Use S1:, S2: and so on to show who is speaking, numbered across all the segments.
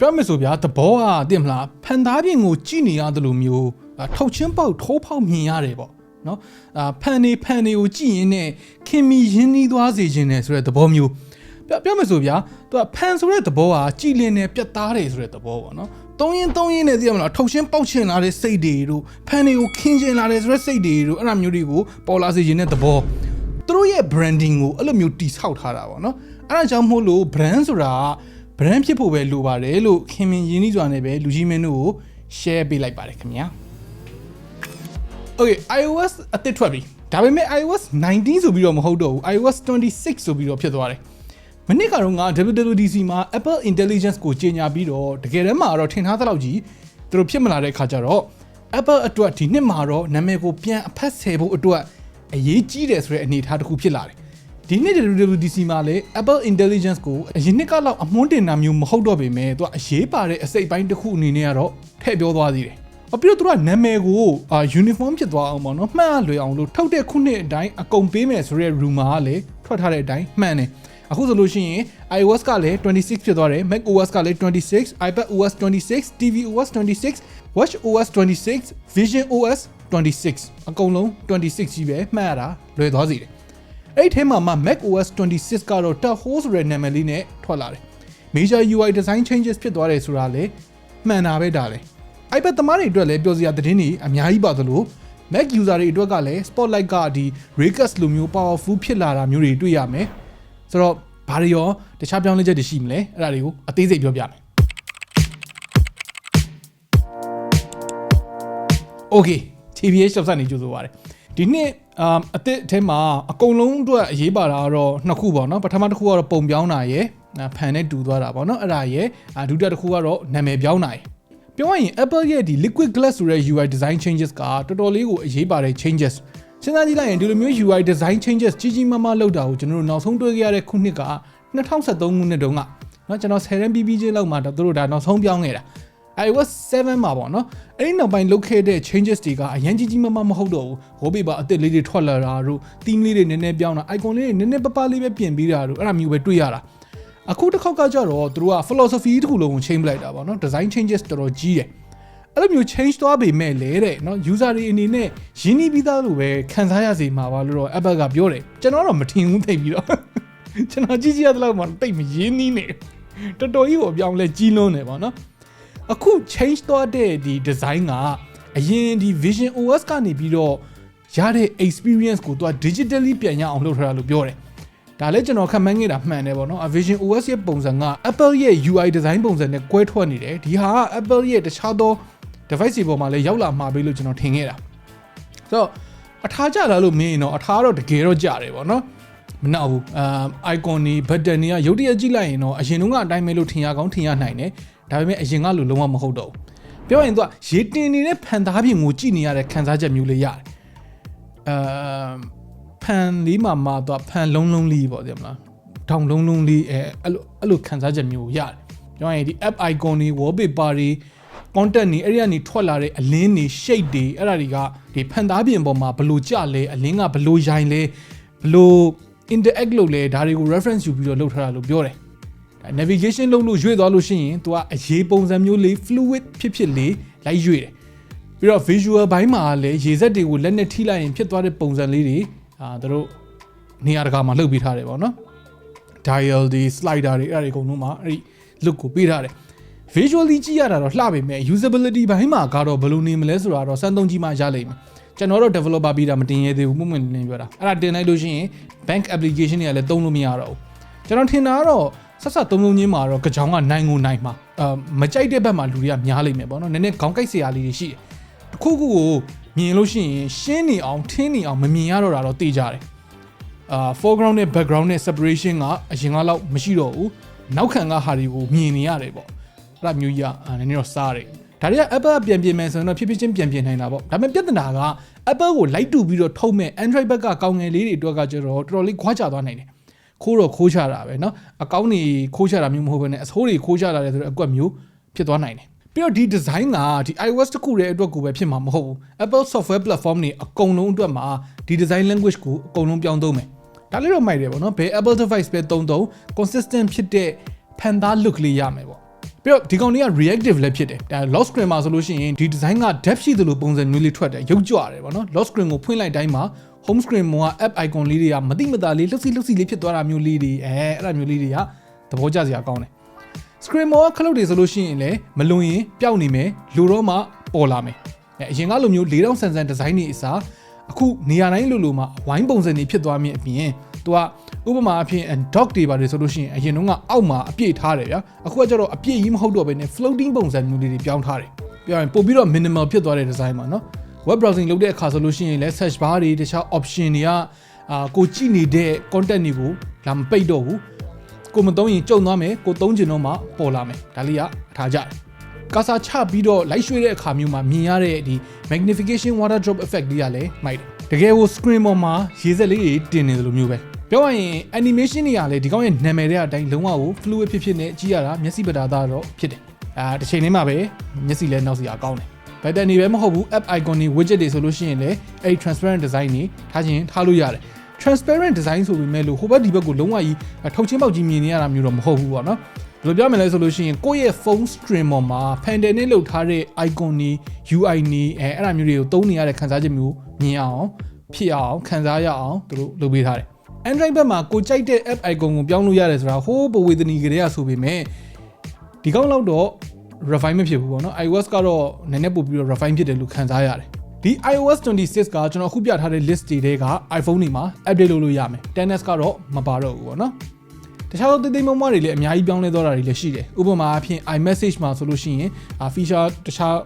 S1: ပြောမယ်ဆိုဗျာသဘောကတင်မလားဖန်သားပြင်ကိုကြည်နေရတယ်လို့မျိုးအာထောက်ချင်းပေါက်ထိုးပေါက်မြင်ရတယ်ပေါ့နော်အာဖန်နေဖန်နေကိုကြည်ရင်နဲ့ခင်မီရင်းနှီးသွားစေခြင်းနဲ့ဆိုတဲ့သဘောမျိုးပြောပြောမယ်ဆိုဗျာသူကဖန်ဆိုတဲ့သဘောကကြည်လင်နဲ့ပြတ်သားတယ်ဆိုတဲ့သဘောပေါ့နော်တုံးရင်တုံးရင်နဲ့သိရမလားထောက်ချင်းပေါက်ချင်လာတဲ့စိတ်တွေတို့ဖန်တွေကိုခင်းချင်လာတဲ့ဆိုတဲ့စိတ်တွေတို့အဲ့ဒါမျိုးတွေကိုပေါ်လာစေခြင်းတဲ့သဘောသူတို့ရဲ့ branding ကိုအဲ့လိုမျိုးတိဆောက်ထားတာပေါ့နော်အဲ့ဒါကြောင့်မို့လို့ brand ဆိုတာက brand ဖြစ်ဖို့ပဲလိုပါတယ်လို့ခင်မင်ရင်းနှီးစွာနဲ့ပဲလူကြီးမင်းတို့ကို share ပေးလိုက်ပါတယ်ခင်ဗျာ Okay iOS အသစ်ထွက်ပြီဒါပေမဲ့ iOS 19ဆိုပြီးတော့မဟုတ်တော့ဘူး iOS 26ဆိုပြီးတော့ဖြစ်သွားတယ်မနစ်ကတော့ငါ WWDC မှာ Apple Intelligence ကိုကြီးညာပြီးတော့တကယ်တမ်းမှာတော့ထင်ထားသလောက်ကြီးသူတို့ဖြစ်မလာတဲ့ခါကျတော့ Apple အတွက်ဒီနှစ်မှာတော့နာမည်ကိုပြန်အဖက်ဆယ်ဖို့အတွက်အရေးကြီးတယ်ဆိုတဲ့အနေအထားတစ်ခုဖြစ်လာတယ် ဒီနှစ် WWDC မှာလည်း Apple Intelligence ကိုအရင်နှစ်ကလောက်အမွှန်းတင်တာမျိုးမဟုတ်တော့ပေမဲ့သူကအရေးပါတဲ့အစိတ်ပိုင်းတစ်ခုအနေနဲ့ကတော့ထည့်ပြောသွားသေးတယ်အပြီးတော့သူကနာမည်ကိုအာ uniform ဖြစ်သွားအောင်ပေါ့နော်မှန်လွယ်အောင်လို့ထုတ်တဲ့ခုနှစ်အတိုင်းအကုန်ပေးမယ်ဆိုတဲ့ rumor ကလည်းထွက်ထားတဲ့အတိုင်းမှန်တယ်အခုဆိုလို့ရှိရင် iOS ကလည်း26ဖြစ်သွားတယ် macOS ကလည်း26 iPadOS 26 tvOS 26 watchOS 26 visionOS 26အကုန်လုံး26ကြီးပဲမှတ်ရတာလွယ်သွားစေတယ် အဲ့ဒီထဲမှာမှ macOS 26ကတော့ Tahoe ဆိုတဲ့နာမည်လေးနဲ့ထွက်လာတယ် major UI design changes ဖြစ်သွားတယ်ဆိုတာလည်းမှန်တာပဲဒါလည်း iPad သမားတွေအတွက်လည်းပြောစရာသတင်းတွေအများကြီးပါသလို Mac user တွေအတွက်ကလည်း Spotlight ကဒီ Raycast လိုမျိုး powerful ဖြစ်လာတာမျိုးတွေတွေ့ရမယ်ဆိုတော့ဘာတွေရောတခြားပြောင်းလဲချက်တွေရှိမလဲအဲ့ဒါတွေကိုအသေးစိတ်ပြောပြမယ် Okay TBH စပ်နေကြိုးဆိုပါတယ်ဒီနှစ်အ မ်အသစ်အထဲမှာအကုန်လုံးအတွက်အရေးပါတာကတော့နှစ်ခုပေါ့နော်ပထမတစ်ခုကတော့ပုံပြောင်းတာရယ်အာဖန်နဲ့တူသွားတာပေါ့နော်အဲ့ဒါရယ်အာဒုတိယတစ်ခုကတော့နာမည်ပြောင်းတာရယ်ပြောရရင် Apple ရဲ့ဒီ Liquid Glass ဆိုတဲ့ UI design changes ကတော်တော်လေးကိုအရေးပါတဲ့ changes စဉ်းစားကြည့်လိုက်ရင်ဒီလိုမျိုး UI design changes ကြီးကြီးမားမားလုပ်တာကိုကျွန်တော်တို့နောက်ဆုံးတွေ့ခဲ့ရတဲ့ခုနှစ်က2013ခုနှစ်တုန်းကเนาะကျွန်တော်10ရန် BB ချင်းလောက်မှာတော့သူတို့ဒါနောက်ဆုံးပြောင်းခဲ့တာ iOS 7မှာပေါ့နော်အဲ့ဒီနောက်ပိုင်းလုပ်ခဲ့တဲ့ changes တွေကအရင်ကြီးကြီးမားမားမဟုတ်တော့ဘူးဟိုဘေးပါအသစ်လေးတွေထွက်လာတာတို့ theme လေးတွေနည်းနည်းပြောင်းတာ icon လေးတွေနည်းနည်းပပလေးပဲပြင်ပြီးတာတို့အဲ့ဒါမျိုးပဲတွေ့ရတာအခုတစ်ခေါက်ကကြတော့သူတို့က philosophy တစ်ခုလုံးကို change လိုက်တာပေါ့နော် design changes တော်တော်ကြီးတယ်အဲ့လိုမျိုး change သွားပေမဲ့လေတဲ့เนาะ user တွေအနေနဲ့ရင်းနှီးပြီးသားလို့ပဲခံစားရစေမှာပါလို့တော့ Apple ကပြောတယ်ကျွန်တော်တော့မထင်ဘူးသိပြီးတော့ ကျွန်တော်ကြည့်ကြည့်ရတဲ့လောက်မှတိတ်မရင်းနှီးနေတော်တော်ကြီးကိုအပြောင်းလဲကြီးလွန်းတယ်ပေါ့နော် အခု change သွားတဲ့ဒီ design ကအရင်ဒီ Vision OS ကနေပြီးတော့ရတဲ့ experience ကိုသူက digitally ပြန်ရအောင်လုပ်ထားတာလို့ပြောတယ်။ဒါလည်းကျွန်တော်ခန့်မှန်းခဲ့တာမှန်တယ်ပေါ့နော်။ Vision OS ရဲ့ပုံစံက Apple ရဲ့ UI design ပုံစံနဲ့ကွဲထွက်နေတယ်။ဒီဟာက Apple ရဲ့တခြားသော device တွေပေါ်မှာလည်းရောက်လာမှာပဲလို့ကျွန်တော်ထင်ခဲ့တာ။ဆိုတော့အထားကြလာလို့မင်းရင်တော့အထားတော့တကယ်တော့ကြတယ်ပေါ့နော်။မနောက်ဘူးအာ icon တွေ button တွေကရုပ်တရက်ကြည့်လိုက်ရင်တော့အရင်တုန်းကအတိုင်းပဲလို့ထင်ရကောင်းထင်ရနိုင်တယ် ဒါပေမဲ့အရင်ကလိုလုံးဝမဟုတ်တော့ဘူးပြောရင်သူကရေတင်နေတဲ့ဖန်သားပြင်ကိုကြည့်နေရတဲ့ခံစားချက်မျိုးလေးရတယ်အာဖန်လေးမှာမှာသူကဖန်လုံးလုံးလေးပေါ့သိမလားထောင်လုံးလုံးလေးအဲအဲ့လိုအဲ့လိုခံစားချက်မျိုးရတယ်ပြောရင်ဒီ app icon တွေ wallpaper တွေ content တွေအဲ့ဒီကနေထွက်လာတဲ့အလင်းတွေ shape တွေအဲ့ဒါတွေကဒီဖန်သားပြင်ပေါ်မှာဘလို့ကြလဲအလင်းကဘလို့ရိုင်လဲဘလို့ interact လုပ်လဲဒါတွေကို reference ယူပြီးတော့လုပ်ထားတာလို့ပြောတယ် navigation လုပ်လို့ရွေ့သွားလို့ရှိရင် तू ကအရေးပုံစံမျိုးလေး fluid ဖြစ်ဖြစ်လေးလိုက်ရွေ့တယ်ပြီးတော့ visual ဘိုင်းမှာလည်းရေစက်တွေကိုလက်နဲ့ထိလိုက်ရင်ဖြစ်သွားတဲ့ပုံစံလေးတွေအာတို့နေရာတကာမှာလှုပ်ပေးထားတယ်ပေါ့နော် dial တွေ slider တွေအဲ့ဒါတွေအကုန်လုံးမှာအဲ့ဒီ look ကိုပေးထားတယ် visually ကြည့်ရတာတော့လှပေမဲ့ usability ဘိုင်းမှာကတော့ဘယ်လိုနေမလဲဆိုတာတော့စမ်းသုံးကြည့်မှရလိမ့်မယ်ကျွန်တော်တော့ developer ပြီးတာမတင်ရသေးဘူးမှုမင်းနေပြောတာအဲ့ဒါတင်လိုက်လို့ရှိရင် bank application တွေကလည်းသုံးလို့မရတော့ဘူးကျွန်တော်ထင်တာကတော့ ဆက်ဆက်သုံးလုံးချင်းမှာတော့ကြောင်ကနိုင်ကိုနိုင်မှာအာမကြိုက်တဲ့ဘက်မှာလူတွေကများလိမ့်မယ်ပေါ့နော်နည်းနည်းခေါင်းကိုက်စရာလေးတွေရှိတယ်တစ်ခုခုကိုမြင်လို့ရှိရင်ရှင်းနေအောင်ထင်းနေအောင်မမြင်ရတော့တာတော့သိကြတယ်အာ foreground နဲ့ background နဲ့ separation ကအရင်ကလောက်မရှိတော့ဘူးနောက်ခံကဟာတွေကိုမြင်နေရတယ်ပေါ့အဲ့ဒါမျိုးကြီးကနည်းနည်းတော့စားတယ်ဒါတွေက Apple ကပြန်ပြင်မယ်ဆိုရင်တော့ဖြည်းဖြည်းချင်းပြန်ပြင်နိုင်တာပေါ့ဒါပေမဲ့ပြဿနာက Apple ကိုလိုက်တူပြီးတော့ထုတ်မဲ့ Android ဘက်ကကောင်းငယ်လေးတွေအတွက်ကကျတော့တော်တော်လေးခွာချသွားနိုင်တယ် ခိုးတော့ခိုးချတာပဲเนาะအကောင့်တွေခိုးချတာမျိုးမဟုတ်ဘဲနဲ့အဆိုးတွေခိုးချတာလေဆိုတော့အကွက်မျိုးဖြစ်သွားနိုင်တယ်ပြီးတော့ဒီ design ကဒီ iOS တခုတည်းအတွက်ကိုပဲဖြစ်မှာမဟုတ်ဘူး Apple software platform တွေအကုန်လုံးအတွက်မှာဒီ design language ကိုအကုန်လုံးပြောင်းသုံးမယ်ဒါလေးတော့မိုက်တယ်ပေါ့နော်ဘယ် Apple device ပဲတုံးတုံး consistent ဖြစ်တဲ့ဖန်သား look လေးရမယ်ပေါ့ ပြီးတော့ဒီကောင်တွေက reactive လည်းဖြစ်တယ်ဒါ lock screen မှာဆိုလို့ရှိရင်ဒီ design က depth ရှိသလိုပုံစံမျိုးလေးထွက်တယ်ရုပ်ကြွတယ်ပေါ့နော် lock screen ကိုဖွင့်လိုက်တိုင်းမှာ home screen မှာ app icon လေးတွေကမတိမတာလေးလှုပ်စီလှုပ်စီလေးဖြစ်သွားတာမျိုးလေးတွေအဲအဲ့ဒါမျိုးလေးတွေကသဘောကျစရာကောင်းတယ် screen မှာခလုတ်တွေဆိုလို့ရှိရင်လည်းမလွန်ရင်ပျောက်နေမယ်လူတော့မှပေါ်လာမယ်အဲအရင်ကလိုမျိုး၄000ဆန်ဆန် design တွေအစားအခုနေရာတိုင်းလိုလိုမှာဝိုင်းပုံစံတွေဖြစ်သွားမြင်အပြင် သူကဥပမာအဖြစ် dog တွေပါတယ်ဆိုလို့ရှိရင်အရင်တုန်းကအောက်မှာအပြည့်ထားတယ်ဗျာအခုကကျတော့အပြည့်ကြီးမဟုတ်တော့ဘဲနဲ့ floating ပုံစံမျိုးလေးတွေပြောင်းထားတယ်ပြောရင်ပို့ပြီးတော့ minimal ဖြစ်သွားတဲ့ design ပါနော် web browsing လုပ်တဲ့အခါဆိုလို့ရှိရင်လည်း search bar တွေတခြား option တွေကအာကိုကြည့်နေတဲ့ content တွေကိုလာမပိတ်တော့ဘူးကိုမသုံးရင်ကြုံသွားမယ်ကိုသုံးချင်တော့မှပေါ်လာမယ်ဒါလေးကအထားကြတယ်ကာစာချပြီးတော့ light ရွှေ့တဲ့အခါမျိုးမှာမြင်ရတဲ့ဒီ magnification water drop effect လေးကလည်းမိုက်တယ်တကယ်ကို screen ပေါ်မှာရေးစက်လေးတွေတင်နေတယ်လို့မျိုးပဲ ပြောရရင် animation တွေကလည်းဒီကောင်းရဲ့နာမည်တွေအတိုင်းလုံးဝကို fluid ဖြစ်ဖြစ်နဲ့ကြည့်ရတာမျက်စိပတာသားတော့ဖြစ်တယ်အာတစ်ချိန်လေးမှာပဲမျက်စိလည်းနောက်စီအောင်ကောင်းတယ်ဘက်တန်နေပဲမဟုတ်ဘူး app icon တွေ widget တွေဆိုလို့ရှိရင်လည်းအဲ့ transparent design တွေထားခြင်းထားလို့ရတယ် transparent design ဆိုပေမဲ့လို့ဟိုဘက်ဒီဘက်ကိုလုံးဝကြီးထုတ်ချင်းပေါက်ကြီးမြင်နေရတာမျိုးတော့မဟုတ်ဘူးပေါ့နော်ဘယ်လိုပြောမလဲဆိုလို့ရှိရင်ကိုယ့်ရဲ့ phone stream ပေါ်မှာ panel နဲ့လုပ်ထားတဲ့ icon တွေ UI တွေအဲအဲ့ဒါမျိုးတွေကိုသုံးနေရတဲ့ခန်းစားချက်မျိုးမြင်အောင်ဖြစ်အောင်ခန်းစားရအောင်သူတို့လုပ်ပေးထားတယ် Android ဘက်မှာကိုကြိုက်တဲ့ app icon ကိုပြောင်းလို့ရတယ်ဆိုတာဟိုးပဝေသနီကလေးကဆိုပေမဲ့ဒီကောက်လောက်တော့ refine မဖြစ်ဘူးပေါ့နော် iOS ကတော့နည်းနည်းပို့ပြီးတော့ refine ဖြစ်တယ်လို့ခံစားရတယ်ဒီ iOS 26ကကျွန်တော်အခုပြထားတဲ့ list တွေထဲက iPhone တွေမှာ update လုပ်လို့ရမယ် 10s ကတော့မပါတော့ဘူးပေါ့နော်တခြားသောတိတိမမတွေလည်းအများကြီးပြောင်းလဲသွားတာတွေလည်းရှိတယ်ဥပမာအဖြစ် iMessage မှာဆိုလို့ရှိရင်အာ feature တခြား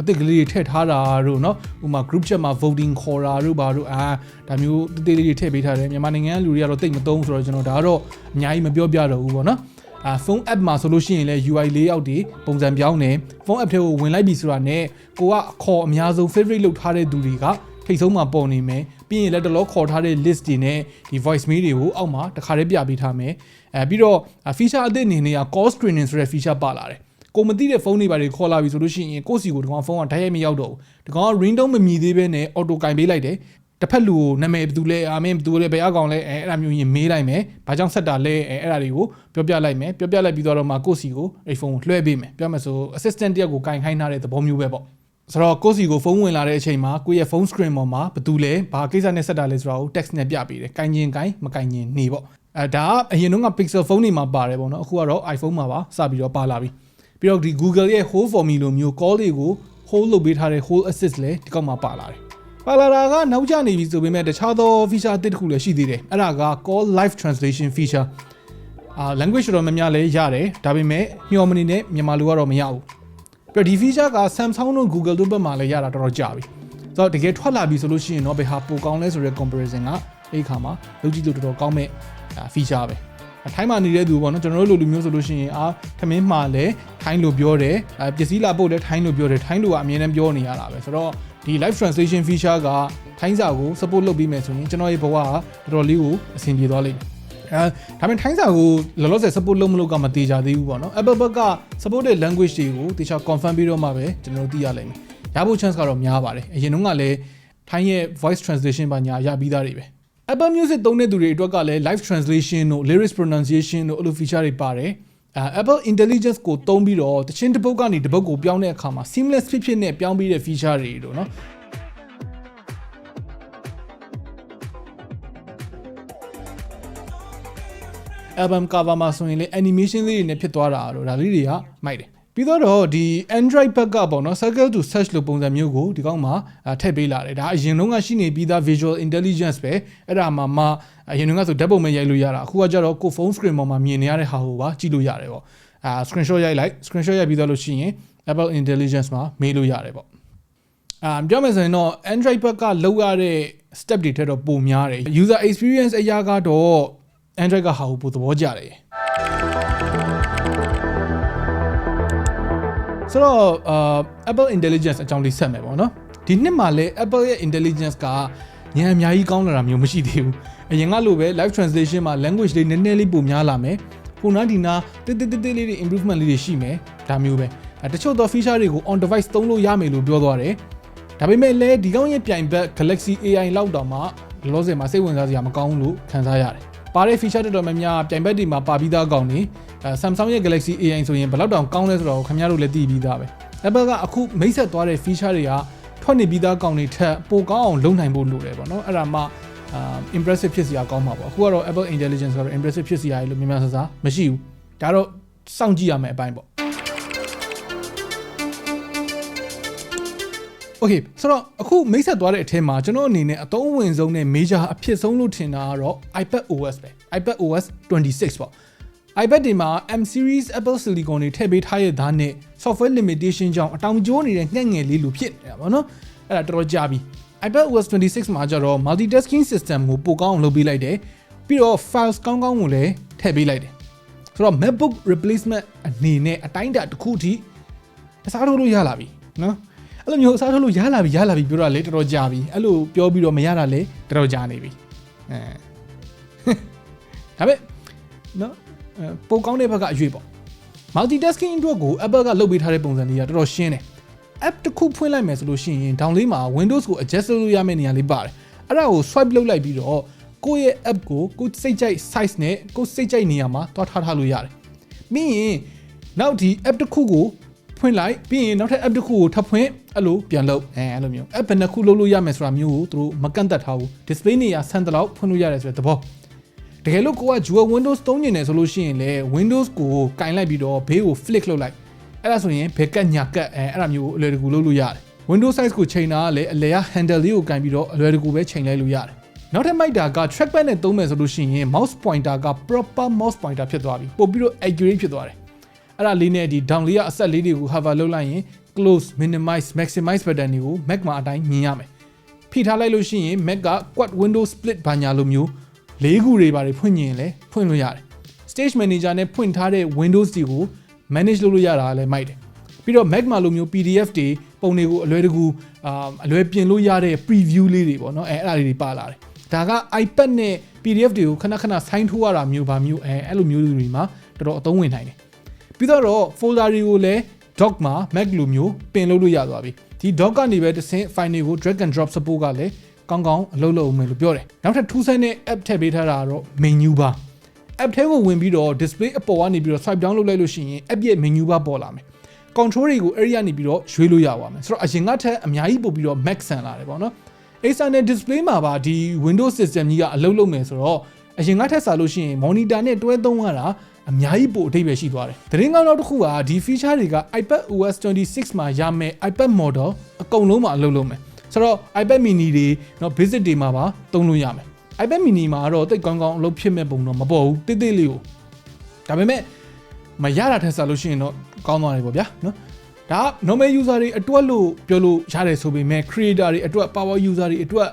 S1: အသစ်ကလေးတွေထည့်ထားတာတို့เนาะဥပမာ group chat မှာ voting ခေါ်တာတို့ဘာတို့အာဒါမျိုးတိတိလေးတွေထည့်ပေးထားတယ်မြန်မာနိုင်ငံကလူတွေကတော့တိတ်မသုံးဆိုတော့ကျွန်တော်ဒါကတော့အများကြီးမပြောပြတော့ဘူးပေါ့နော်အာဖုန်း app မှာဆိုလို့ရှိရင်လည်း UI layout တွေပုံစံပြောင်းတယ်ဖုန်း app ထဲကိုဝင်လိုက်ပြီဆိုတာနဲ့ကိုကအခေါ်အများဆုံး favorite လုပ်ထားတဲ့သူတွေကထိတ်ဆုံးမှာပေါ်နေမယ်ပြီးရင်လည်းတလောခေါ်ထားတဲ့ list တွေနဲ့ဒီ voice mail တွေကိုအောက်မှာတခါတည်းပြပေးထားမယ်အဲပြီးတော့ feature အသစ်အနေနဲ့က call screening ဆိုတဲ့ feature ပါလာတယ် ကိုမသိတဲ့ဖုန်းတွေပါတွေခေါ်လာပြီဆိုလို့ရှိရင်ကိုယ့်စီကိုဒီကောင်ဖုန်းကဓာတ်ရိုက်မရောက်တော့ဘူးဒီကောင်က ringtone မမြည်သေးဘဲနဲ့ auto ကင်ပေးလိုက်တယ်တစ်ဖက်လူကိုနာမည်ဘယ်သူလဲအာမင်းဘယ်သူလဲဘယ်အကောင်လဲအဲအဲ့ဒါမျိုးရင်မေးလိုက်မယ်ဘာကြောင့်ဆက်တာလဲအဲအဲ့ဒါတွေကိုပြောပြလိုက်မယ်ပြောပြလိုက်ပြီးတော့မှကိုယ့်စီကိုအဲ့ဖုန်းကိုလွှဲပေးမယ်ပြောမယ်ဆို assistant တယောက်ကိုကင်ခိုင်းထားတဲ့သဘောမျိုးပဲပေါ့ဆိုတော့ကိုယ့်စီကိုဖုန်းဝင်လာတဲ့အချိန်မှာကိုယ့်ရဲ့ဖုန်း screen ပေါ်မှာဘယ်သူလဲဘာကိစ္စနဲ့ဆက်တာလဲဆိုတာကို text နဲ့ပြပေးတယ်။ကင်ချင်းကင်မကင်ချင်းနေပေါ့။အဲဒါကအရင်တုန်းက Pixel ဖုန်းတွေမှာပါတယ်ပေါ့နော်။အခုကတော့ iPhone မှာပါစပြီးတော့ပါလာပြီ။ ပြီးတော့ဒီ Google ရဲ့ Hold for me လိုမျိုး call တွေကို hold လုပ်ပေးထားတဲ့ Hold assist လည်းဒီကောက်မှာပါလာတယ်။ပါလာတာကနောက်ကျနေပြီဆိုပေမဲ့တခြားသော feature အသစ်တစ်ခုလည်းရှိသေးတယ်။အဲ့ဒါက call live translation feature ။အာ language တော်များများလည်းရတယ်။ဒါပေမဲ့ညော်မနေနဲ့မြန်မာလိုကတော့မရဘူး။ပြီးတော့ဒီ feature က Samsung တို့ Google တို့ဘက်မှာလည်းရတာတော်တော်ကြာပြီ။ဆိုတော့တကယ်ထွက်လာပြီဆိုလို့ရှိရင်တော့ဘယ်ဟာပိုကောင်းလဲဆိုတဲ့ comparison ကအဲ့ခါမှာလုပ်ကြည့်လို့တော်တော်ကောင်းမဲ့ feature ပဲ။ ထိုင်းမှာနေတဲ့သူပေါ့နော်ကျွန်တော်တို့လိုလူမျိုးဆိုလို့ရှိရင်အာထမင်းမှာလည်းထိုင်းလိုပြောတယ်အဲပစ္စည်းလာပို့လည်းထိုင်းလိုပြောတယ်ထိုင်းလိုကအမြဲတမ်းပြောနေရတာပဲဆိုတော့ဒီ live translation feature ကထိုင်းစာကို support လုပ်ပြီးမယ်ဆိုရင်ကျွန်တော်ရဲ့ဘဝကတော်တော်လေးကိုအဆင်ပြေသွားလိမ့်မယ်အဲဒါပေမဲ့ထိုင်းစာကိုလောလောဆယ် support လုပ်မလုပ်ကမသေးကြသေးဘူးပေါ့နော် Apple ဘက်က support တဲ့ language တွေကိုတခြား confirm ပြီးတော့မှပဲကျွန်တော်တို့သိရလိမ့်မယ်ရဖို့ chance ကတော့များပါတယ်အရင်တုန်းကလည်းထိုင်းရဲ့ voice translation ပါညာရပြီးသားတွေပဲ Apple Music သုံးတဲ့သူတွေအတွက်ကလည်း live translation တို့ lyrics pronunciation တို့အဲ့လို feature တွေပါတယ်။ Apple Intelligence ကိုသုံးပြီးတော့တခြင်းတစ်ပုတ်ကနေတစ်ပုတ်ကိုပြောင်းတဲ့အခါမှာ seamless ဖြစ်ဖြစ်နဲ့ပြောင်းပြီးတဲ့ feature တွေတို့နော်။အယ်ဘမ်ကာဗာမှာဆိုရင်လေ animation လေးတွေနဲ့ဖြစ်သွားတာတို့ဒါလေးတွေကမိုက်တယ် ပြီးတော့ဒီ Android ဘက်ကပေါ့နော် Circle to Search လို့ပုံစံမျိုးကိုဒီကောက်မှာထည့်ပေးလာတယ်ဒါအရင်တုန်းကရှိနေပြီးသား Visual Intelligence ပဲအဲ့ဒါမှမှအရင်တုန်းကဆိုဓာတ်ပုံပဲရိုက်လို့ရတာအခုကကျတော့ကို phone screen ပေါ်မှာမြင်နေရတဲ့ဟာကိုပါကြည့်လို့ရတယ်ပေါ့အာ screenshot ရိုက်လိုက် screenshot ရိုက်ပြီးတော့လို့ရှိရင် Apple Intelligence မှာမေးလို့ရတယ်ပေါ့အာပြောမယ်ဆိုရင်တော့ Android ဘက်ကလောက်ရတဲ့ step တွေထက်တော့ပိုများတယ် user experience အရာကတော့ Android ကဟာကိုပိုသဘောကျတယ် ဆိုတော့အာ Apple Intelligence အကြောင်းလေးဆက်မယ်ပေါ့နော်ဒီနှစ်မှာလဲ Apple ရဲ့ Intelligence ကညံအများကြီးကောင်းလာတာမျိုးမရှိသေးဘူးအရင်ကလိုပဲ live translation မှာ language လေးနည်းနည်းလေးပိုများလာမယ်ခုနဒီနာတိတိတိတိလေးတွေ improvement လေးတွေရှိမယ်ဒါမျိုးပဲတချို့သော feature တွေကို on device သုံးလို့ရမယ်လို့ပြောသွားတယ်ဒါပေမဲ့လည်းဒီကောင်းရဲ့ပြိုင်ဘက် Galaxy AI လောက်တောင်မှလောလောဆယ်မှာစိတ်ဝင်စားစရာမကောင်းဘူးလို့ခန်းစားရတယ်ပါတဲ့ feature တော်တော်များများပြိုင်ဘက်တွေမှာပါပြီးသားအကောင်တွေ အဲ Samsung ရဲ့ Galaxy AI ဆိုရင်ဘယ်လောက်တောင်ကောင်းလဲဆိုတော့ခင်ဗျားတို့လည်းသိပြီးသားပဲ Apple ကအခုမိတ်ဆက်သွားတဲ့ feature တွေကထွက်နေပြီးသားကောင်တွေထက်ပိုကောင်းအောင်လုပ်နိုင်ဖို့လိုတယ်ပေါ့နော်အဲ့ဒါမှအာ impressive ဖြစ်စရာကောင်းမှာပေါ့အခုကတော့ Apple Intelligence ကတော့ impressive ဖြစ်စရာလို့များများဆဆမရှိဘူးဒါတော့စောင့်ကြည့်ရမယ်အပိုင်းပေါ့ Okay ဆိုတော့အခုမိတ်ဆက်သွားတဲ့အထက်မှာကျွန်တော်အနေနဲ့အသုံးဝင်ဆုံးနဲ့ major အဖြစ်ဆုံးလို့ထင်တာကတော့ iPad OS ပဲ iPad OS 26ပေါ့ iPad တွေမှာ M series Apple Silicon တွေထည့်ပေးထားရတဲ့သားနဲ့ software limitation ကြောင့်အတောင်ကျိုးနေတဲ့ငှက်ငယ်လေးလိုဖြစ်နေတာပေါ့နော်အဲ့ဒါတော်တော်ကြာပြီ iPad OS 26မှာကျတော့ multitasking system ကိုပိုကောင်းအောင်လုပ်ပေးလိုက်တယ်ပြီးတော့ files ကောင်းကောင်းကိုလည်းထည့်ပေးလိုက်တယ်ဆိုတော့ MacBook replacement အနေနဲ့အတိုင်းအတာတစ်ခုထိအစားထိုးလို့ရလာပြီနော်အဲ့လိုမျိုးအစားထိုးလို့ရလာပြီရလာပြီပြောတာလေတော်တော်ကြာပြီအဲ့လိုပြောပြီးတော့မရတာလေတော်တော်ကြာနေပြီအဲဒါပေမဲ့နော်အဲ ပိုကောင်းတဲ့ဘက်ကအရွေးပေါ့ multitasking အတွက်ကို Apple ကလုပ်ပေးထားတဲ့ပုံစံတွေကတော်တော်ရှင်းတယ် app တစ်ခုဖွင့်လိုက်မယ်ဆိုလို့ရှိရင် down လေးမှာ Windows ကို adjust လုပ်လို့ရမယ့်နေရာလေးပါတယ်အဲ့ဒါကို swipe လုပ်လိုက်ပြီးတော့ကိုယ့်ရဲ့ app ကိုကိုယ်စိတ်ကြိုက် size နဲ့ကိုယ်စိတ်ကြိုက်နေရာမှာတွားထားထားလို့ရတယ်ပြီးရင်နောက်ဒီ app တစ်ခုကိုဖွင့်လိုက်ပြီးရင်နောက်ထပ် app တစ်ခုကိုထပ်ဖွင့်အဲ့လိုပြန်လုပ်အဲအဲ့လိုမျိုး app ဘယ်နှခုလုပ်လို့ရမယ်ဆိုတာမျိုးကိုသူတို့မကန့်သက်ထားဘူး display နေရာဆန်တလောက်ဖွင့်လို့ရတယ်ဆိုတဲ့သဘော တကယ်လို့ကိုက Dual Windows သုံးနေတယ်ဆိုလို့ရှိရင်လည်း Windows ကိုကင်လိုက်ပြီးတော့ဘေးကို flick လုပ်လိုက်အဲ့ဒါဆိုရင်ဘယ်ကက်ညာကက်အဲအဲ့ဒါမျိုးကိုအလွယ်တကူလုပ်လို့ရတယ် Windows size ကိုချိန်တာကလည်းအလဲရ handle လေးကိုကင်ပြီးတော့အလွယ်တကူပဲချိန်လိုက်လို့ရတယ်နောက်ထပ်မိုက်တာက trackpad နဲ့သုံးမယ်ဆိုလို့ရှိရင် mouse pointer က proper mouse pointer ဖြစ်သွားပြီပို့ပြီးတော့ accurate ဖြစ်သွားတယ်အဲ့ဒါလေးနဲ့ဒီ down လေးကအဆက်လေးတွေကို hover လုပ်လိုက်ရင် close minimize maximize button တွေကို Mac မှာအတိုင်းမြင်ရမယ်ဖိထားလိုက်လို့ရှိရင် Mac က quad window split ဘာညာလိုမျိုး လေးခုတွေပါတွေဖွင့်ရင်လည်းဖွင့်လို့ရတယ် stage manager နဲ့ဖွင့်ထားတဲ့ windows တွေကို manage လုပ်လို့ရတာလည်းမိုက်တယ်ပြီးတော့ Mac မှာလိုမျိုး PDF တွေပုံတွေကိုအလွယ်တကူအာအလွယ်ပြင်လို့ရတဲ့ preview လေးတွေပေါ့နော်အဲအဲ့ဒါလေးတွေပါလာတယ်ဒါက iPad နဲ့ PDF တွေကိုခဏခဏဆိုင်းထိုးရတာမျိုးပါမျိုးအဲအဲ့လိုမျိုးတွေမှာတော်တော်အသုံးဝင်နိုင်တယ်ပြီးတော့ folder တွေကိုလည်း dock မှာ Mac လိုမျိုးပင်လုပ်လို့ရသွားပြီဒီ dock ကနေပဲတစ်ဆင့် file တွေကို drag and drop support ကလည်း ကောင်းကောင်းအလုပ်လုပ်အောင်မယ်လို့ပြောတယ်နောက်ထပ်ထူးဆန်းတဲ့ app ထည့်ပေးထားတာကတော့ menu bar app ထဲကိုဝင်ပြီးတော့ display အပေါ်ကနေပြီးတော့ swipe down လုပ်လိုက်လို့ရှိရင် app ရဲ့ menu bar ပေါ်လာမယ် control တွေကို area နေပြီးတော့ရွေးလို့ရပါမယ်ဆိုတော့အရင်ကထက်အများကြီးပို့ပြီးတော့ max ဆန်လာတယ်ပေါ့နော် external display မှာပါဒီ Windows system ကြီးကအလုပ်လုပ်မယ်ဆိုတော့အရင်ကထက်စားလို့ရှိရင် monitor နဲ့တွဲသုံးရတာအများကြီးပိုအထိပ္ပယ်ရှိသွားတယ်။သတင်းကောင်းတော့တစ်ခုကဒီ feature တွေက iPad OS 26မှာရမယ် iPad model အကုန်လုံးမှာအလုပ်လုပ်မယ်။ ဆိုတော့ iPad mini တွေเนาะ visit တွေမှာပါသုံးလို့ရမယ်။ iPad mini မှာတော့တိတ်ကောင်းကောင်းအလုပ်ဖြစ်မဲ့ပုံတော့မပေါ်ဘူးတိတ်တိတ်လေးကိုဒါပေမဲ့မရတာထက်စားလို့ရှိရင်တော့ကောင်းသွားတယ်ပေါ့ဗျာเนาะဒါ normal user တွေအတွက်လို့ပြောလို့ရတယ်ဆိုပေမဲ့ creator တွေအတွက် power user တွေအတွက်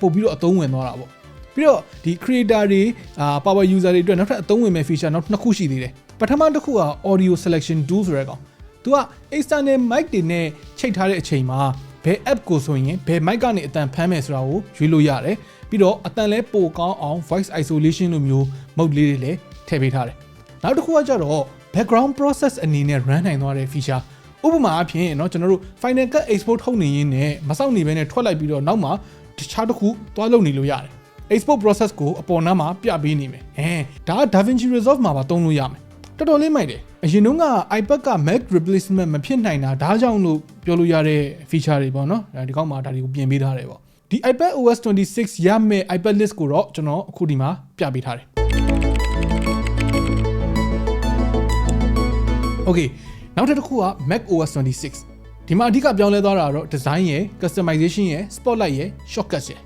S1: ပို့ပြီးတော့အသုံးဝင်သွားတာပေါ့ပြီးတော့ဒီ creator တွေအာ power user တွေအတွက်နောက်ထပ်အသုံးဝင်မဲ့ feature နောက်နှစ်ခုရှိသေးတယ်ပထမတစ်ခုက audio selection tool ဆိုတဲ့ကောင်သူက external mic တွေနဲ့ချိတ်ထားတဲ့အချိန်မှာ ဘယ် app ကိုဆိုရင်ဘယ် mic ကနေအတန်ဖမ်းမယ်ဆိုတာကိုရွေးလို့ရတယ်ပြီးတော့အတန်လဲပိုကောင်းအောင် voice isolation လိုမျိုး mode လေးတွေလည်းထည့်ပေးထားတယ်နောက်တစ်ခုကကြတော့ background process အနေနဲ့ run နိုင်သွားတဲ့ feature ဥပမာအဖြစ်เนาะကျွန်တော်တို့ Final Cut Export ထုတ်နေရင်းနဲ့မစောင့်နေဘဲနဲ့ထွက်လိုက်ပြီးတော့နောက်မှာတခြားတစ်ခုသွားလုပ်နေလို့ရတယ် export process ကိုအပေါ်နားမှာပြပေးနေမယ်အဲဒါက DaVinci Resolve မှာပါသုံးလို့ရမယ်တော်တော်လေးမိုက်တယ်အရင်တုန်းက iPad က Mac replacement မဖြစ်နိုင်တာဒါကြောင့်လို့ ပြောလို့ရတဲ့ feature တွေပေါ့နော်ဒီကောက်မှာဒါတွေကိုပြင်ပေးထားတယ်ပေါ့ဒီ iPad OS 26ရမယ့် iPad list ကိုတော့ကျွန်တော်အခုဒီမှာပြပေးထားတယ် Okay နောက်တစ်ခုက Mac OS 26ဒီမှာအဓိကပြောင်းလဲသွားတာတော့ design ရယ် customization ရယ် spotlight ရယ် shortcut ရယ်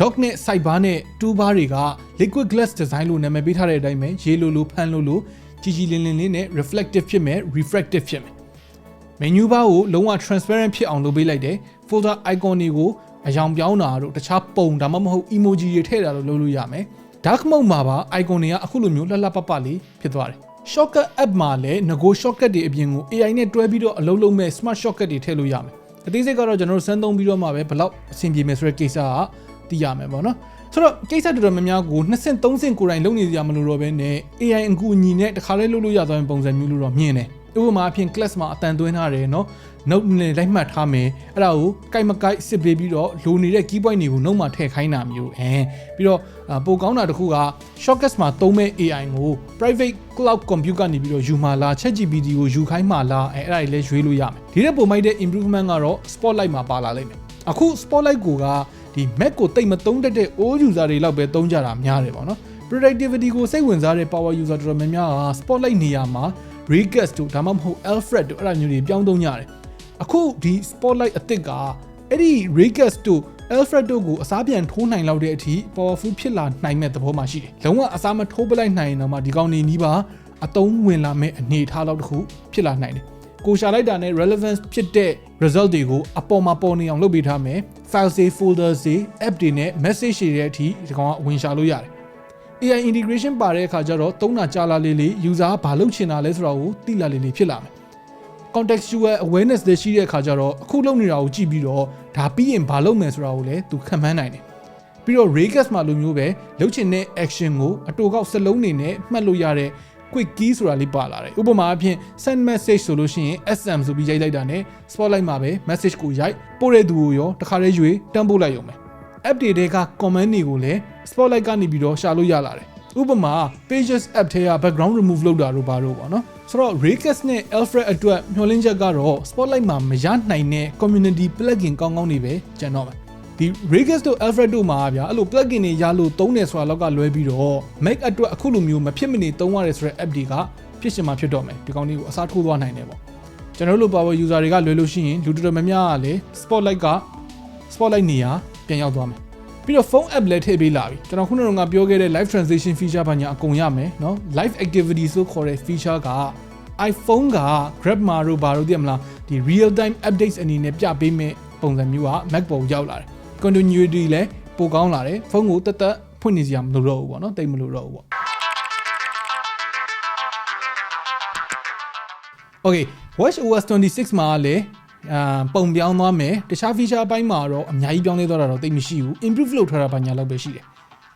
S1: dock နဲ့ sidebar နဲ့ toolbar တွေက liquid glass design လို့နာမည်ပေးထားတဲ့အတိုင်းပဲရေလိုလိုဖန်လိုလိုကြီးကြီးလင်းလင်းလေးနဲ့ reflective ဖြစ်မယ် refractive ဖြစ်မယ် menu bar ကိုလုံးဝ transparent ဖြစ်အောင်လုပ်ပေးလိုက်တယ် folder icon တွေကိုအယောင်ပြောင်းတာတို့တခြားပုံဒါမှမဟုတ် emoji တွေထည့်တာလို့လုပ်လို့ရမယ် dark mode မှာပါ icon တွေကအခုလိုမျိုးလှလှပပလေးဖြစ်သွားတယ် shortcut app မှာလည်းငကို shortcut တွေအပြင်ကို AI နဲ့တွဲပြီးတော့အလုပ်လုပ်မဲ့ smart shortcut တွေထည့်လို့ရမယ်အသေးစိတ်ကတော့ကျွန်တော်တို့စမ်းသုံးပြီးတော့မှပဲဘယ်လောက်အဆင်ပြေမယ်ဆိုတဲ့ကိစ္စကသိရမယ်ပေါ့နော်ဆိုတော့ကိစ္စတော်တော်များများကို2ဆင့်3ဆင့်ကိုယ်တိုင်လုပ်နေကြမလို့တော့ပဲနဲ့ AI အကူအညီနဲ့တခါလေးလုပ်လို့ရသွားတဲ့ပုံစံမျိုးလို့တော့မြင်တယ် ဥပမာအဖြစ် class မှာအတန်သွင်းထားတယ်နော် note နဲ့လိုက်မှတ်ထားမယ်အဲ့ဒါကိုကြိုက်မကြိုက်စစ်ပေးပြီးတော့လိုနေတဲ့ key point တွေကို note မှာထည့်ခိုင်းတာမျိုးအဲပြီးတော့ပိုကောင်းတာတစ်ခုက shortcut မှာသုံးမဲ့ AI ကို private cloud compute ကနေပြီးတော့ယူမှာလား ChatGPT ကိုယူခိုင်းမှာလားအဲအဲ့ဒါတွေလည်းရွေးလို့ရမယ်ဒီတဲ့ပုံမိုက်တဲ့ improvement ကတော့ spotlight မှာပါလာလိမ့်မယ်အခု spotlight ကိုကဒီ Mac ကိုတိတ်မသုံးတတ်တဲ့ old user တွေလောက်ပဲသုံးကြတာများတယ်ပေါ့နော် productivity ကိုစိတ်ဝင်စားတဲ့ power user တော်တော်များများက spotlight နေရာမှာ Regus တို့ဒါမှမဟုတ် Alfred တို့အဲ့ဒါမျိုးတွေပြောင်းသုံးကြတယ်အခုဒီ spotlight အစ်စ်ကအဲ့ဒီ Regus တို့ Alfred တို့ကိုအစားပြန်ထိုးနိုင်လောက်တဲ့အထိ powerful ဖြစ်လာနိုင်မဲ့သဘောမှရှိတယ်။လုံးဝအစားမထိုးပလိုက်နိုင်ရင်တော့မှဒီကောင်နေနီးပါအသုံးဝင်လာမဲ့အနေအထားလောက်တစ်ခုဖြစ်လာနိုင်တယ်။ကိုရှာလိုက်တာနဲ့ relevance ဖြစ်တဲ့ result တွေကိုအပေါ်မှာပေါ်နေအောင်လုပ်ပေးထားမယ်။ file တွေ folder တွေ app တွေနဲ့ message တွေရဲ့အထိဒီကောင်ကဝင်ရှာလို့ရတယ်။ AI integration ပါတဲ့အခါကျတော့သုံးတာကြာလာလေးလေး user ကဘာလုပ်ချင်တာလဲဆိုတာကိုသိလာလေးလေးဖြစ်လာမယ် contextual awareness တွေရှိတဲ့အခါကျတော့အခုလုပ်နေတာကိုကြည့်ပြီးတော့ဒါပြီးရင်ဘာလုပ်မယ်ဆိုတာကိုလည်းသူခံမှန်းနိုင်တယ်ပြီးတော့ Regus မှာလိုမျိုးပဲလုပ်ချင်တဲ့ action ကိုအတူကောက်စလုံးနေနဲ့မှတ်လို့ရတဲ့ quick key ဆိုတာလေးပါလာတယ်ဥပမာအဖြစ် send message ဆိုလို့ရှိရင် SM ဆိုပြီးရိုက်လိုက်တာနဲ့ spotlight မှာပဲ message ကိုရိုက်ပို့တဲ့သူကိုရောတခါတည်းရွေတန်းပို့လိုက်ရုံပဲ app တွေက comment တွေကိုလည်း spotlight ကနေပြီးတော့ရှာလို့ရလာတယ်ဥပမာ pages app ထဲက background remove လုပ်တာတို့ဘာတို့ပေါ့နော်ဆိုတော့ Regus နဲ့ Alfred အတွက်မျှော်လင့်ချက်ကတော့ spotlight မှာမရနိုင်တဲ့ community plugin ကောင်းကောင်းတွေပဲကျန်တော့မယ်ဒီ Regus တို့ Alfred တို့မှာဗျာအဲ့လို plugin တွေရလို့သုံးတယ်ဆိုတာလောက်ကလွဲပြီးတော့ Mac အတွက်အခုလိုမျိုးမဖြစ်မနေသုံးရတယ်ဆိုတဲ့ app တွေကဖြစ်ရှင်မှာဖြစ်တော့မယ်ဒီကောင်လေးကိုအစားထိုးသွားနိုင်တယ်ပေါ့ကျွန်တော်တို့လို power user တွေကလွယ်လို့ရှိရင်လူတော်တော်များများကလည်း spotlight က spotlight နေရာ ပြန်ရောက်သွားမယ်ပြီးတော့ phone app လည်းထည့်ပေးလာပြီကျွန်တော်ခုနကပြောခဲ့တဲ့ live translation feature ဘာညာအကုန်ရမယ်เนาะ live activity ဆိုခေါ်တဲ့ feature က iPhone က Grab မှာတို့ဘာလို့သိမလားဒီ real time updates အနေနဲ့ပြပေးမဲ့ပုံစံမျိုးက Mac ပေါ်ရောက်လာတယ် continuity လည်းပိုကောင်းလာတယ်ဖုန်းကိုတက်တက်ဖွင့်နေစရာမလိုတော့ဘူးပေါ့နော်တိတ်မလိုတော့ဘူးပေါ့ Okay watch OS 26မှာလည်း အာပုံပြောင်းသွားမယ်တခြား feature အပိုင်းမှာတော့အများကြီးပြောင်းလဲသွားတာတော့တိတ်မရှိဘူး improve လုပ်ထားတာဘာညာလောက်ပဲရှိတယ်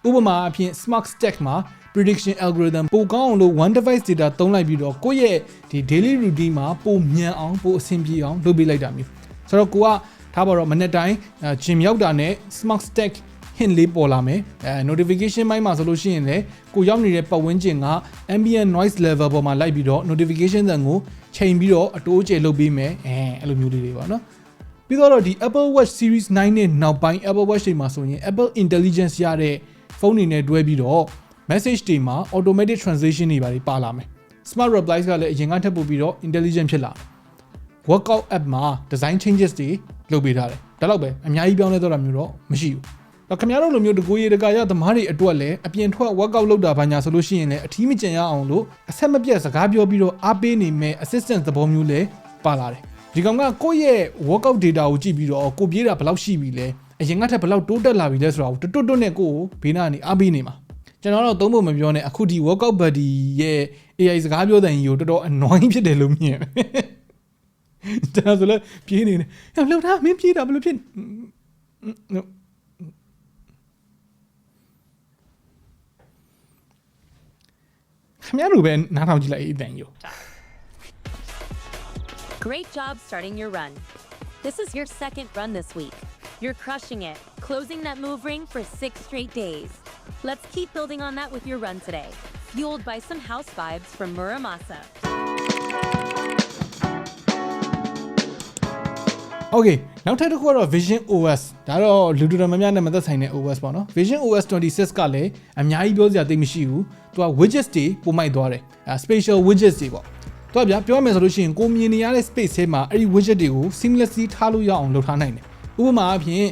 S1: ဥပမာအဖြစ် smart stack မှာ prediction algorithm ပိုကောင်းအောင်လို့ one device data သုံးလိုက်ပြီးတော့ကိုယ့်ရဲ့ဒီ daily routine မှာပိုမြန်အောင်ပိုအဆင်ပြေအောင်လုပ်ပေးလိုက်တာမျိုးဆိုတော့ကိုကထားပါတော့မနေ့တိုင်း gym ရောက်တာနဲ့ smart stack hint လေးပေါ်လာမယ်အဲ notification ဘိုင်းမှာဆိုလို့ရှိရင်လည်းကိုရောက်နေတဲ့ပတ်ဝန်းကျင်က ambient noise level ပေါ်မှာလိုက်ပြီးတော့ notification တန်ကို ချိန်ပြီးတော့အတိုးကျယ်လုပ်ပေးမယ်အဲအဲ့လိုမျိုးလေးတွေပါနော်ပြီးတော့ဒီ Apple Watch Series 9နဲ့နောက်ပိုင်း Apple Watch တွေမှာဆိုရင် Apple Intelligence ရတဲ့ဖုန်းတွေနဲ့တွဲပြီးတော့ message တွေမှာ automatic translation တွေပါပါလာမယ် smart replies ကလည်းအရင်ကထပ်ပို့ပြီးတော့ intelligent ဖြစ်လာမယ် workout app မှာ design changes တွေလုပ်ပေးထားတယ်ဒါတော့ပဲအများကြီးပြောင်းလဲသွားတာမျိုးတော့မရှိဘူး တော့ခင်ဗျားတို့လိုမျိုးတကူရေတကာရသမားတွေအတွက်လည်းအပြင်ထွက် workout လုပ်တာဘာညာဆိုလို့ရှိရင်လည်းအထီးမကျန်ရအောင်လို့အဆက်မပြတ်စကားပြောပြီးတော့အားပေးနေမဲ့ assistant သဘောမျိုးလည်းပါလာတယ်ဒီကောင်ကကိုယ့်ရဲ့ workout data ကိုကြည့်ပြီးတော့ကိုပြေးတာဘယ်လောက်ရှိပြီလဲအရင်ကထက်ဘယ်လောက်တိုးတက်လာပြီလဲဆိုတာကိုတွတ်တွတ်နဲ့ကိုယ်ကိုဘေးနားကနေအားပေးနေမှာကျွန်တော်တော့သုံးဖို့မပြောနဲ့အခုဒီ workout buddy ရဲ့ AI စကားပြောတဲ့ကြီးကိုတော်တော် annoying ဖြစ်တယ်လို့မြင်တယ်ဒါဆိုလည်းပြေးနေတယ်ဟဲ့လှုပ်တာမင်းပြေးတာဘယ်လိုဖြစ် ခင်ဗျားတို့ပဲနားထောင်ကြည့်လိုက်အတန်ယူ
S2: Great job starting your run. This is your second run this week. You're crushing it, closing that move ring for six straight days. Let's keep building on that with your run today, fueled by some house vibes from Muramasa.
S1: Okay နောက်ထပ်တစ်ခုကတော့ Vision OS ဒါတော့လူတူတော်များများနဲ့မသက်ဆိုင်တဲ့ OS ပေါ့နော် Vision OS 26ကလည်းအများကြီးပြောစရာသိမရှိဘူး သူက widgets တွေပုံမိုက်သွားတယ်အဲ spatial widgets တွေပေါ့သူကဗျာပြောရမယ်ဆိုလို့ရှိရင်ကိုမြင်နေရတဲ့ space ထဲမှာအဲ့ဒီ widget တွေကို seamlessly ထားလို့ရအောင်လုပ်ထားနိုင်တယ်ဥပမာအဖြစ်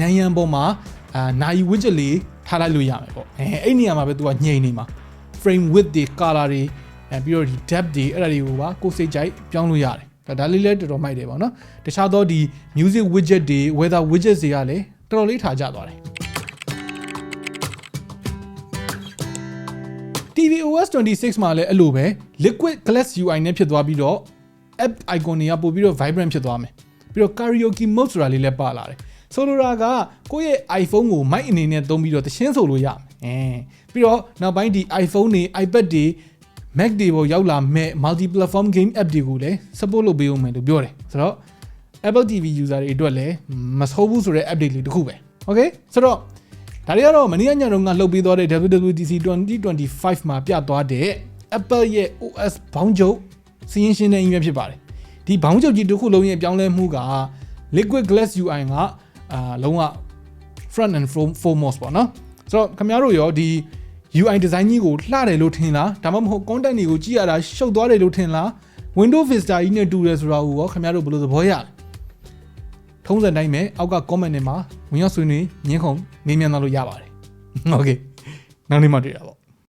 S1: နိုင်ရန်ပေါ်မှာအာနိုင် widget လေးထားလိုက်လို့ရမယ်ပေါ့အဲအဲ့နေရာမှာပဲသူကညှိနေမှာ frame width တွေ color တွေအဲပြီးတော့ဒီ depth တွေအဲ့ဒါတွေကိုပါကိုယ်စိတ်ကြိုက်ပြောင်းလို့ရတယ်ဒါဒါလေးလည်းတော်တော်မိုက်တယ်ပေါ့နော်တခြားသောဒီ music widget တွေ weather widget တွေကလည်းတော်တော်လေးထားကြသွားတယ် 26မှာလည်းအဲ့လိုပဲ liquid glass UI နဲ့ဖြစ်သွားပြီးတော့ app icon တွေကပို့ပြီးတော့ vibrant ဖြစ်သွားမယ်ပြီးတော့ karaoke mode ဆိုတာလေးလည်းပါလာတယ်ဆိုလိုတာကကိုယ့်ရဲ့ iPhone ကို mic အနေနဲ့သုံးပြီးတော့တရှင်းဆိုလို့ရမယ်အဲပြီးတော့နောက်ပိုင်းဒီ iPhone တွေ iPad တွေ Mac တွေပေါ်ရောက်လာမဲ့ multi platform game app တွေကိုလည်း support လုပ်ပေးအောင်မယ်လို့ပြောတယ်ဆိုတော့ Apple TV user တွေအတွက်လည်းမဆိုးဘူးဆိုတဲ့ update လေးတစ်ခုပဲ okay ဆိုတော့ ဒါတွေကတော့မနေ့ကညတော့ကလှုပ်ပေးသွားတဲ့ WWDC 2025မှာပြသွားတဲ့ Apple ရဲ့ OS ဘောင်းချုပ်စီးရင်ရှင်းတဲ့ email ဖြစ်ပါတယ်ဒီဘောင်းချုပ်ကြီးတစ်ခုလုံးရဲ့ပြောင်းလဲမှုက Liquid Glass UI ကအာလုံးဝ front and foremost ပေါ့နော်ဆိုတော့ခင်ဗျားတို့ရောဒီ UI design ကြီးကိုလှတယ်လို့ထင်လားဒါမှမဟုတ် content တွေကိုကြည့်ရတာရှုပ်သွားတယ်လို့ထင်လား Window Vista ကြီးနဲ့တူတယ်ဆိုတာကိုရောခင်ဗျားတို့ဘယ်လိုသဘောရလဲ ထုံးစံတိုင်းပဲအောက်က comment တွေမှာဝင်ရောက်ဆွေးနွေးညင်းခုန်မေးမြန်းသွားလို့ရပါတယ်။ Okay နောက်နေ့မှတွေ့တာပေါ့